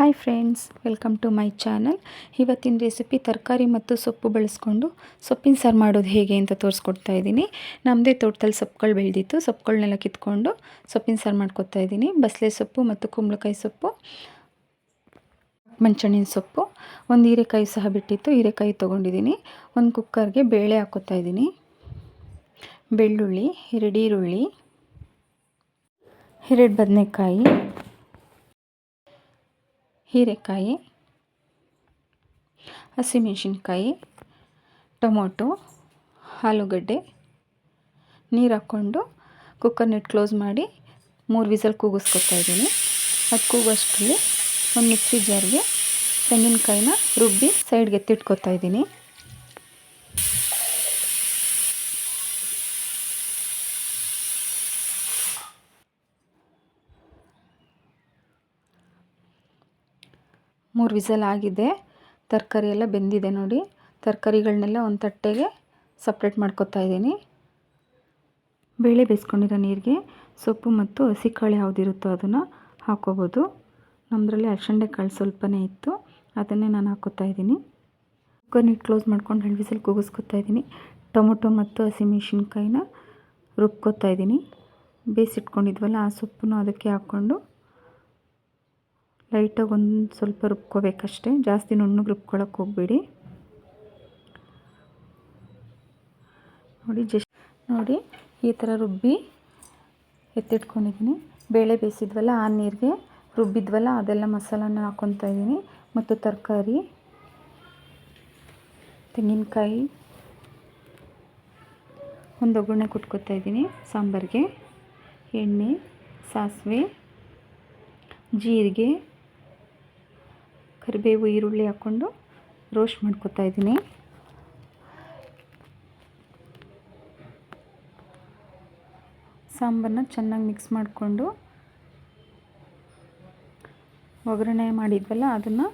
Hi friends, welcome to my channel. ಇವತ್ತಿನ recipe ತರಕಾರಿ ಮತ್ತು ಸೊಪ್ಪು ಬಳಸ್ಕೊಂಡು ಸೊಪ್ಪಿನ ಸಾರು ಮಾಡೋದು ಹೇಗೆ ಅಂತ ತೋರಿಸ್ಕೊಡ್ತಾ ಇದ್ದೀನಿ. ನಮ್ಮದೇ ತೋಟದಲ್ಲಿ ಸೊಪ್ಪುಗಳು ಬೆಳೆದಿತ್ತು. ಸೊಪ್ಪುಗಳನ್ನೆಲ್ಲ ಕಿತ್ಕೊಂಡು ಸೊಪ್ಪಿನ ಸಾರು ಮಾಡ್ಕೊತಾ ಇದ್ದೀನಿ. ಬಸಳೆ ಸೊಪ್ಪು ಮತ್ತು ಕುಂಬಳಕಾಯಿ ಸೊಪ್ಪು ಮಂಚಣ್ಣಿನ ಸೊಪ್ಪು, ಒಂದು ಹೀರೆಕಾಯಿ ಸಹ ಬಿಟ್ಟಿತ್ತು. ಹೀರೆಕಾಯಿ ತೊಗೊಂಡಿದ್ದೀನಿ. ಒಂದು ಕುಕ್ಕರ್ಗೆ ಬೇಳೆ ಹಾಕೋತಾ ಇದ್ದೀನಿ. ಬೆಳ್ಳುಳ್ಳಿ, ಎರಡು ಈರುಳ್ಳಿ, ಎರಡು ಬದನೆಕಾಯಿ ಹೀರೆಕಾಯಿ, ಹಸಿಮೆಣಸಿನ್ಕಾಯಿ, ಟೊಮೊಟೊ, ಆಲೂಗಡ್ಡೆ, ನೀರು ಹಾಕ್ಕೊಂಡು ನೆಟ್ ಕ್ಲೋಸ್ ಮಾಡಿ ಮೂರು ವಿಸಲ್ ಕೂಗಿಸ್ಕೊತಾ ಇದ್ದೀನಿ. ಅದು ಕೂಗೋಷ್ಟರಲ್ಲಿ ಒಂದು ಮಿಕ್ಸಿ ಜಾರ್ಗೆ ತೆಂಗಿನಕಾಯಿನ ರುಬ್ಬಿ ಸೈಡ್ಗೆ ಎತ್ತಿಟ್ಕೊತಾ ಇದ್ದೀನಿ. ಮೂರು ವಿಸಲ್ ಆಗಿದೆ ತರಕಾರಿ ಎಲ್ಲ ಬೆಂದಿದೆ ನೋಡಿ. ತರಕಾರಿಗಳನ್ನೆಲ್ಲ ಒಂದು ತಟ್ಟೆಗೆ ಸಪ್ರೇಟ್ ಮಾಡ್ಕೊತಾ ಇದ್ದೀನಿ. ಬೇಳೆ ಬೇಯಿಸ್ಕೊಂಡಿರೋ ನೀರಿಗೆ ಸೊಪ್ಪು ಮತ್ತು ಹಸಿ ಕಾಳು ಯಾವುದಿರುತ್ತೋ ಅದನ್ನು ಹಾಕೋಬೋದು. ನಮ್ಮದ್ರಲ್ಲಿ ಅರ್ಶಂಡೆ ಕಾಳು ಸ್ವಲ್ಪನೇ ಇತ್ತು. ಅದನ್ನೇ ನಾನು ಹಾಕೋತಾ ಇದ್ದೀನಿ. ಕುಕ್ಕರ್ನಿಟ್ಟು ಕ್ಲೋಸ್ ಮಾಡ್ಕೊಂಡು ಎರಡು ವಿಸಲ್ ಕೂಗಿಸ್ಕೊತಾ ಇದ್ದೀನಿ. ಟೊಮೊಟೊ ಮತ್ತು ಹಸಿಮೆಣ್ಸಿನ್ಕಾಯಿನ ರುಬ್ಕೊತಾ ಇದ್ದೀನಿ. ಬೇಯಿಸಿಟ್ಕೊಂಡಿದ್ವಲ್ಲ ಆ ಸೊಪ್ಪನ್ನು ಅದಕ್ಕೆ ಹಾಕ್ಕೊಂಡು ಲೈಟಾಗಿ ಒಂದು ಸ್ವಲ್ಪ ರುಬ್ಕೋಬೇಕಷ್ಟೇ. ಜಾಸ್ತಿ ನುಣ್ಣಗೆ ರುಬ್ಕೊಳಕ್ಕೆ ಹೋಗಬೇಡಿ. ನೋಡಿ, ಜಸ್ಟ್ ನೋಡಿ, ಈ ಥರ ರುಬ್ಬಿ ಎತ್ತಿಟ್ಕೊಂಡಿದ್ದೀನಿ. ಬೇಳೆ ಬೇಯಿಸಿದ್ವಲ್ಲ, ಆ ನೀರಿಗೆ ರುಬ್ಬಿದ್ವಲ್ಲ, ಅದೆಲ್ಲ ಮಸಾಲನ ಹಾಕ್ಕೊತಾ ಇದ್ದೀನಿ. ಮತ್ತು ತರಕಾರಿ, ತೆಂಗಿನಕಾಯಿ, ಒಂದು ಒಗ್ಗರಣೆ ಕುಟ್ಕೊತಾ ಇದ್ದೀನಿ ಸಾಂಬಾರಿಗೆ. ಎಣ್ಣೆ, ಸಾಸಿವೆ, ಜೀರಿಗೆ ಕರಿಬೇವು, ಈರುಳ್ಳಿ ಹಾಕ್ಕೊಂಡು ರೋಸ್ಟ್ ಮಾಡ್ಕೊತಾ ಇದ್ದೀನಿ. ಸಾಂಬಾರನ್ನ ಚೆನ್ನಾಗಿ ಮಿಕ್ಸ್ ಮಾಡಿಕೊಂಡು ಒಗ್ಗರಣೆ ಮಾಡಿದ್ವಲ್ಲ, ಅದನ್ನು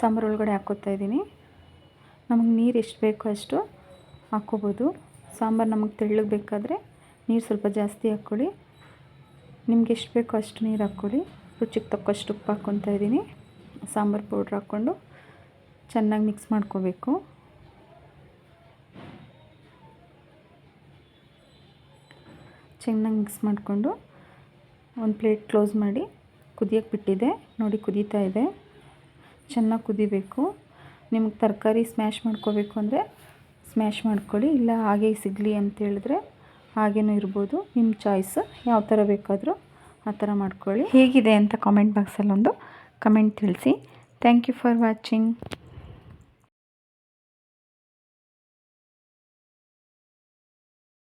ಸಾಂಬಾರು ಒಳಗಡೆ ಹಾಕ್ಕೋತಾ ಇದ್ದೀನಿ. ನಮಗೆ ನೀರು ಎಷ್ಟು ಬೇಕೋ ಅಷ್ಟು ಹಾಕ್ಕೋಬೋದು. ಸಾಂಬಾರು ನಮಗೆ ತೆಳ್ಳಗೆ ಬೇಕಾದರೆ ನೀರು ಸ್ವಲ್ಪ ಜಾಸ್ತಿ ಹಾಕ್ಕೊಳ್ಳಿ. ನಿಮ್ಗೆ ಎಷ್ಟು ಬೇಕೋ ಅಷ್ಟು ನೀರು ಹಾಕ್ಕೊಳ್ಳಿ. ರುಚಿಗೆ ತಕ್ಕಷ್ಟು ಉಪ್ಪು ಹಾಕ್ಕೊತಾ ಇದ್ದೀನಿ. ಸಾಂಬಾರು ಪೌಡ್ರ್ ಹಾಕ್ಕೊಂಡು ಚೆನ್ನಾಗಿ ಮಿಕ್ಸ್ ಮಾಡ್ಕೋಬೇಕು. ಚೆನ್ನಾಗಿ ಮಿಕ್ಸ್ ಮಾಡಿಕೊಂಡು ಒಂದು ಪ್ಲೇಟ್ ಕ್ಲೋಸ್ ಮಾಡಿ ಕುದಿಯೋಕ್ಕೆ ಬಿಟ್ಟಿದೆ. ನೋಡಿ ಕುದೀತಾ ಇದೆ. ಚೆನ್ನಾಗಿ ಕುದಿಬೇಕು. ನಿಮ್ಗೆ ತರಕಾರಿ ಸ್ಮ್ಯಾಶ್ ಮಾಡ್ಕೋಬೇಕು ಅಂದರೆ ಸ್ಮ್ಯಾಶ್ ಮಾಡ್ಕೊಳ್ಳಿ. ಇಲ್ಲ ಹಾಗೆ ಸಿಗಲಿ ಅಂತೇಳಿದ್ರೆ ಹಾಗೇನೂ ಇರ್ಬೋದು. ನಿಮ್ಮ ಚಾಯ್ಸ್ ಯಾವ ಥರ ಬೇಕಾದರೂ ಆ ಥರ ಮಾಡ್ಕೊಳ್ಳಿ. ಹೇಗಿದೆ ಅಂತ ಕಾಮೆಂಟ್ ಬಾಕ್ಸಲ್ಲೊಂದು ಕಮೆಂಟ್ ತಿಳಿಸಿ ಥ್ಯಾಂಕ್ ಯು ಫಾರ್ ವಾಚಿಂಗ್